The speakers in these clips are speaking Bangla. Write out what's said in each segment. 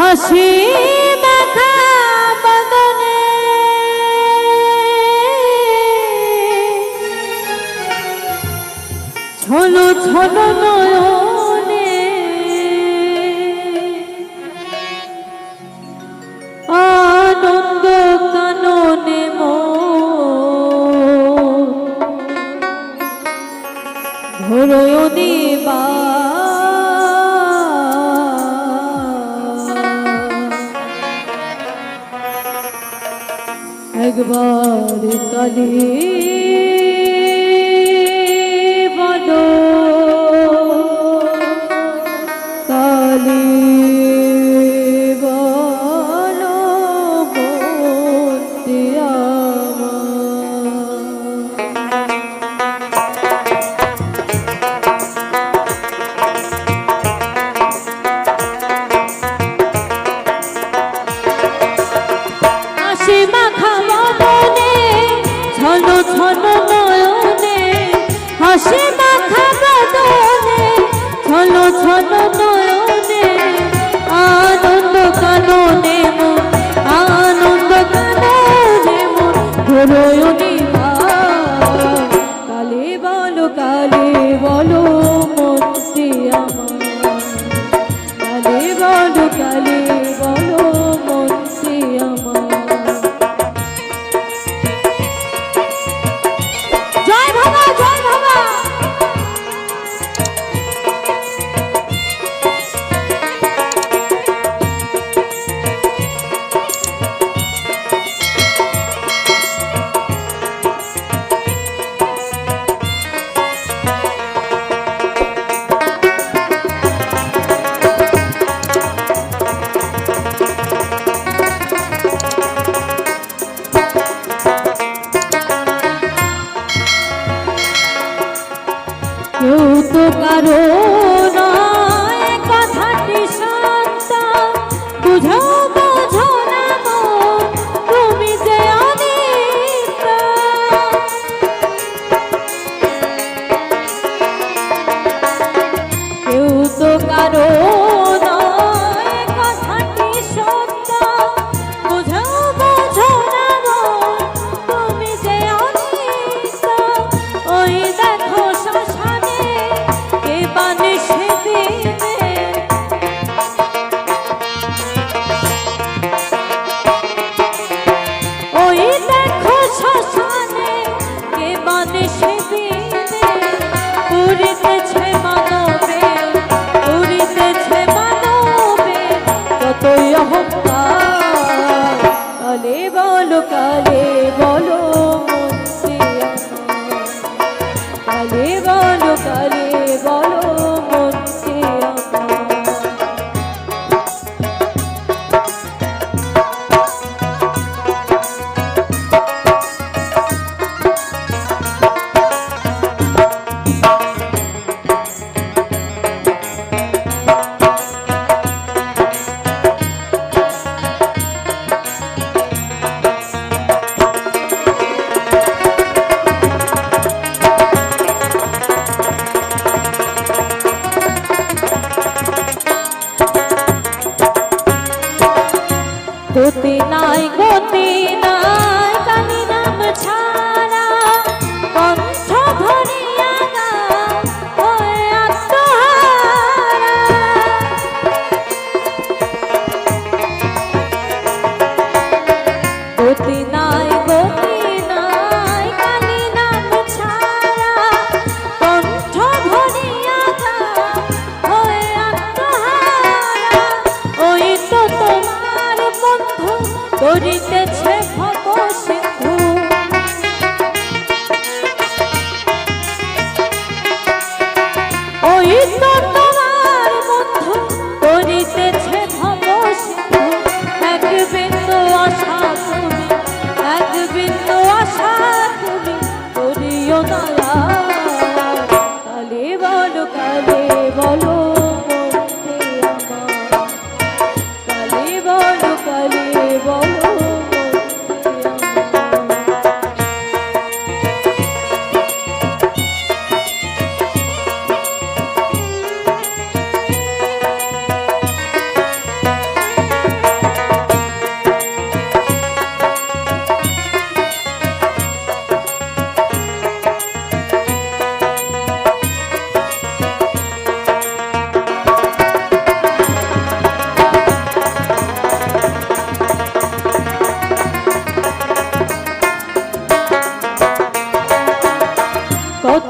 হাসি মাখা বদনে নয় কালী নয়নী কালে বলো কালে বলো। আরো বড়ই অহংকার কালে বলো কালে বলো।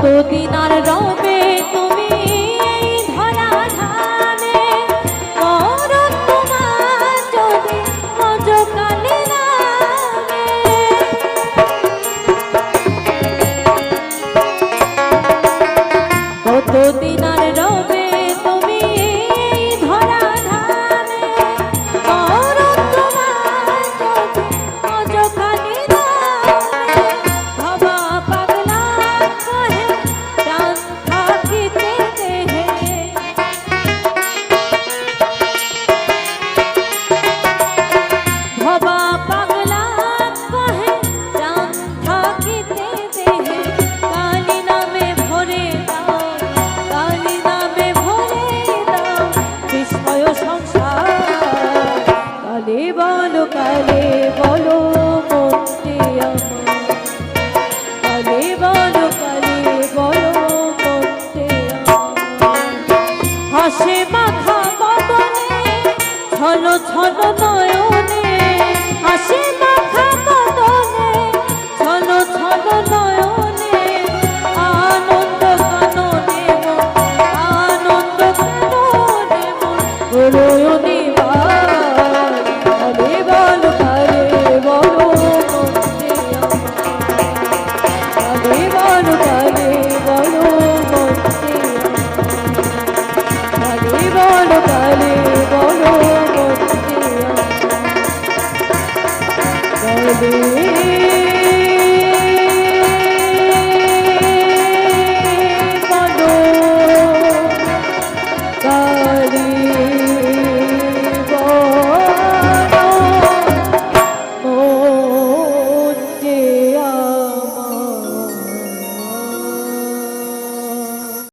কতদিন আর রবে তো কালে, বলো মনতে আমার। কালে বলো কালে, বলো মনতে হাসে মাখা বদনে ছল ছল নয়নে। হাসে মাখা বদনে ছল ছল নয়নে।